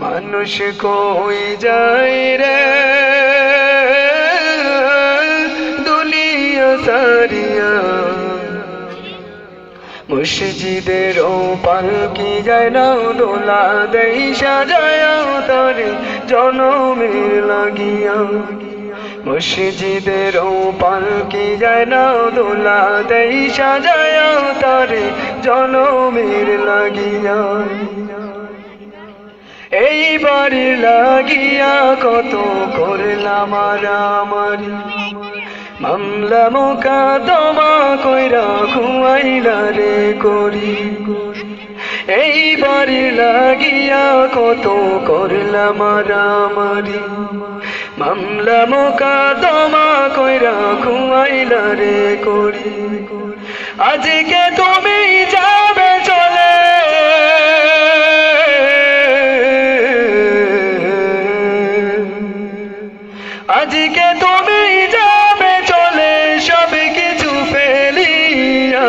মানুষ কই যায় রে। দুনিয়া সারিয়া। মসজিদের ও পালকি যায় না দোলা দেই সাজায় তারে জনমের লাগিয়া। মসজিদের ও পালকি যায় না দোলা দেই সাজায় তারে জনমের লাগিয়া। এই বাড়ি লাগিয়া কত করলাম মারামারি মামলা মোকা তোমা কইরা খুয়াইলা রে করি। এই বাড়ি লাগিয়া কত করলাম মারামারি মামলা মোকা তোমা কইরা খুয়াইলা রে করি। আজকে তুমি আজকে তুমি যাবে চলে, সব কিছু ফেলিয়া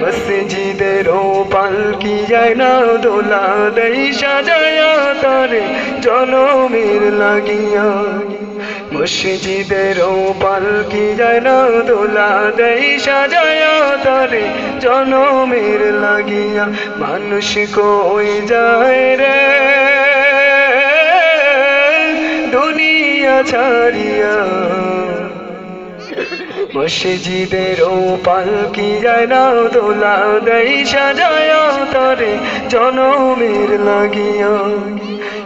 মসজিদের ও পালকি যায় না, দোলা দেই সাজায়া তারে, জনমের লাগিয়া। মসজিদের ও পালকি যায় না, দোলা দেই সাজায়া তারে, জনমের লাগিয়া। মানুষ কই যায় রে? ছাড়িয়া। মসজিদের ও পালকি না দোলা দেই সাজায় তারে, জনমের লাগিয়া।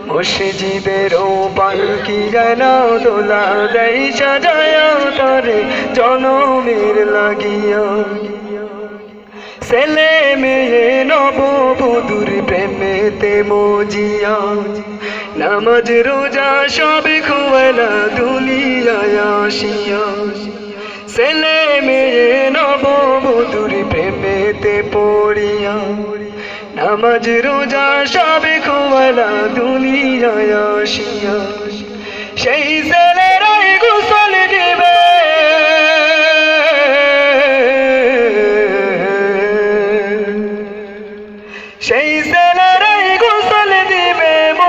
মসজিদের ও পালকি না দোলা দেই সাজায় তারে, জনমের লাগিয়া। ছেলে মেয়ে নববধূর প্রেমেতে মজিয়া। নামাজ, রোজা সব খুয়ালা দুলিয়ায় আসিয়া। ছেলে মেয়ে নববধূর প্রেমেতে পড়িয়া। নামাজ, রোজা সব খুয়ালা দুলিয়ায় আসিয়া। সেই ছেলেরাই গোসল দিবে। সেই ছেলেরাই গোসল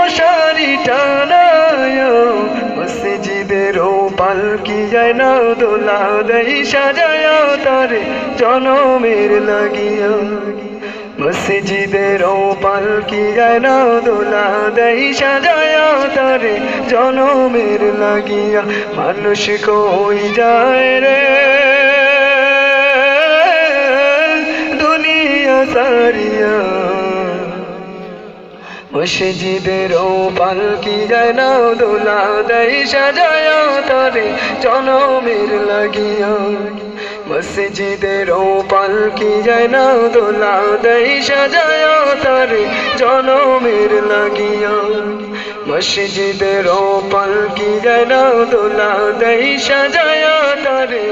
মশারি টানায়। ও পালকি যায় না দোলা দেই সাজায় তারে, জনমের লাগিয়া। মসজিদের ও পালকি যায় না দোলা দেই সাজায় তারে, জনমের লাগিয়া। মানুষ কই যায় রে? মসজিদের ও পালকি না দোলা দেই সাজায় তারে, জনমের লাগিয়া। ও পালকি না দোলা দেই সাজায় তারে, জনমের লাগিয়া। ও পালকি না দোলা দেই সাজায় তারে।